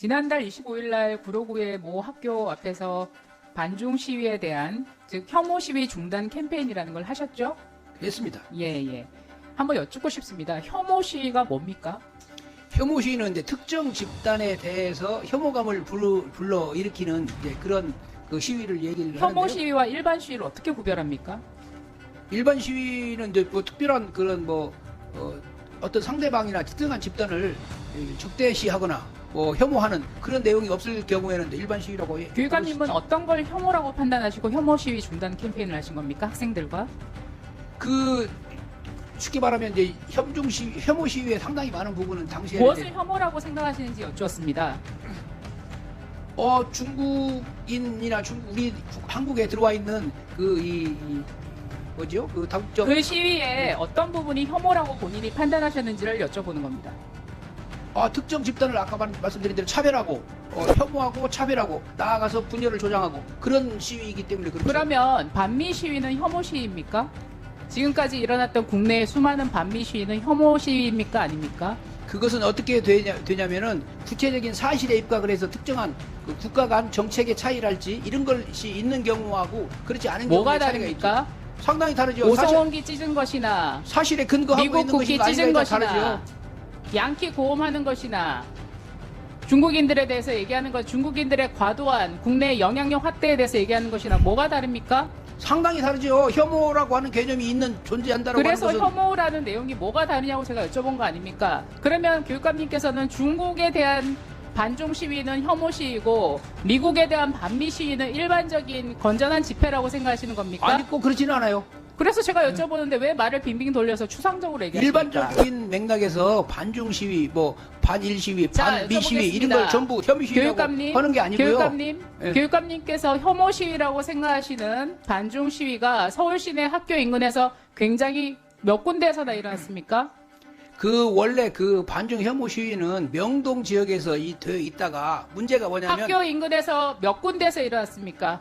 지난달 25일 날 구로구의 모 학교 앞에서 반중 시위에 대한 즉 혐오 시위 중단 캠페인이라는 걸 하셨죠? 했습니다. 예, 예. 한번 여쭙고 싶습니다. 혐오 시위가 뭡니까? 혐오 시위는 이제 특정 집단에 대해서 혐오감을 불러, 불러 일으키는 그런 그 시위를 얘기를 혐오 하는데요. 시위와 일반 시위를 어떻게 구별합니까? 일반 시위는 이제 뭐 특별한 그런 뭐 어, 떤 상대방이나 특정한 집단을 이, 적대시하거나 뭐 혐오하는 그런 내용이 없을 경우에는 일반 시위라고 해- 교육감님은. 어떤 걸 혐오라고 판단하시고 혐오 시위 중단 캠페인을 하신 겁니까? 학생들과? 그 쉽게 말하면 이제 혐중 시위, 혐오 시위에 상당히 많은 부분은 당시에 무엇을 혐오라고 생각하시는지 여쭈었습니다. 어 중국인이나 중 우리 국- 한국에 들어와 있는 그 이 뭐죠 그 다국적 그 시위에 어떤 부분이 혐오라고 본인이 판단하셨는지를 여쭤보는 겁니다. 아, 특정 집단을 아까 말- 말씀드린 대로 차별하고 어, 혐오하고 차별하고 나아가서 분열을 조장하고 그런 시위이기 때문에 그렇죠. 그러면 반미 시위는 혐오 시위입니까? 지금까지 일어났던 국내의 수많은 반미 시위는 혐오 시위입니까? 아닙니까? 그것은 어떻게 되냐, 되냐면은 구체적인 사실에 입각을 해서 특정한 그 국가 간 정책의 차이랄지 이런 것이 있는 경우하고 그렇지 않은 뭐가 있죠. 다릅니까? 상당히 다르죠. 오성원기 찢은 것이나 사실에 근거하고 미국 있는 것이 찢은 것이나 다르죠. 양키 고음하는 것이나 중국인들에 대해서 얘기하는 것 중국인들의 과도한 국내 영향력 확대에 대해서 얘기하는 것이나 뭐가 다릅니까? 상당히 다르죠. 혐오라고 하는 개념이 있는 존재한다라고 그래서 하는 것은 혐오라는 내용이 뭐가 다르냐고 제가 여쭤본 거 아닙니까? 그러면 교육감님께서는 중국에 대한 반중 시위는 혐오 시위고 미국에 대한 반미 시위는 일반적인 건전한 집회라고 생각하시는 겁니까? 아니 꼭 그렇지는 않아요. 그래서 제가 여쭤보는데 왜 말을 빙빙 돌려서 추상적으로 얘기하십니까? 일반적인 맥락에서 반중 시위, 뭐 반일 시위, 자, 반미 시위 이런 여쭤보겠습니다. 걸 전부 혐의 시위라고 교육감님, 하는 게 아니고요. 교육감님, 예. 교육감님께서 혐오 시위라고 생각하시는 반중 시위가 서울 시내 학교 인근에서 굉장히 몇 군데에서나 일어났습니까? 그 원래 그 반중 혐오 시위는 명동 지역에서 이 되어 있다가 문제가 뭐냐면 학교 인근에서 몇 군데에서 일어났습니까?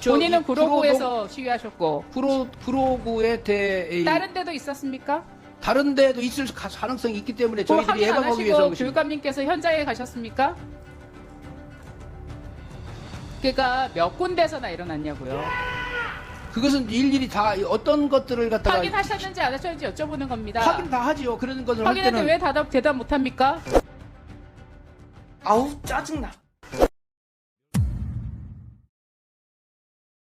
저 본인은 이 구로구에서 시위하셨고 구로 구로구에 대 이- 다른 데도 있었습니까? 다른 데도 있을 가- 가능성이 있기 때문에 그거 저희들이 확인 안 예방하기 위해서 하시고 그것입니다. 교육감님께서 현장에 가셨습니까? 그러니까 몇 군데서나 일어났냐고요. 그것은 일일이 다 어떤 것들을 갖다가 확인하셨는지 안 하셨는지 여쭤보는 겁니다. 확인 다 하지요. 그런 것을 할 확인했는데 때는 왜 대답, 대답 못합니까? 아우 짜증나.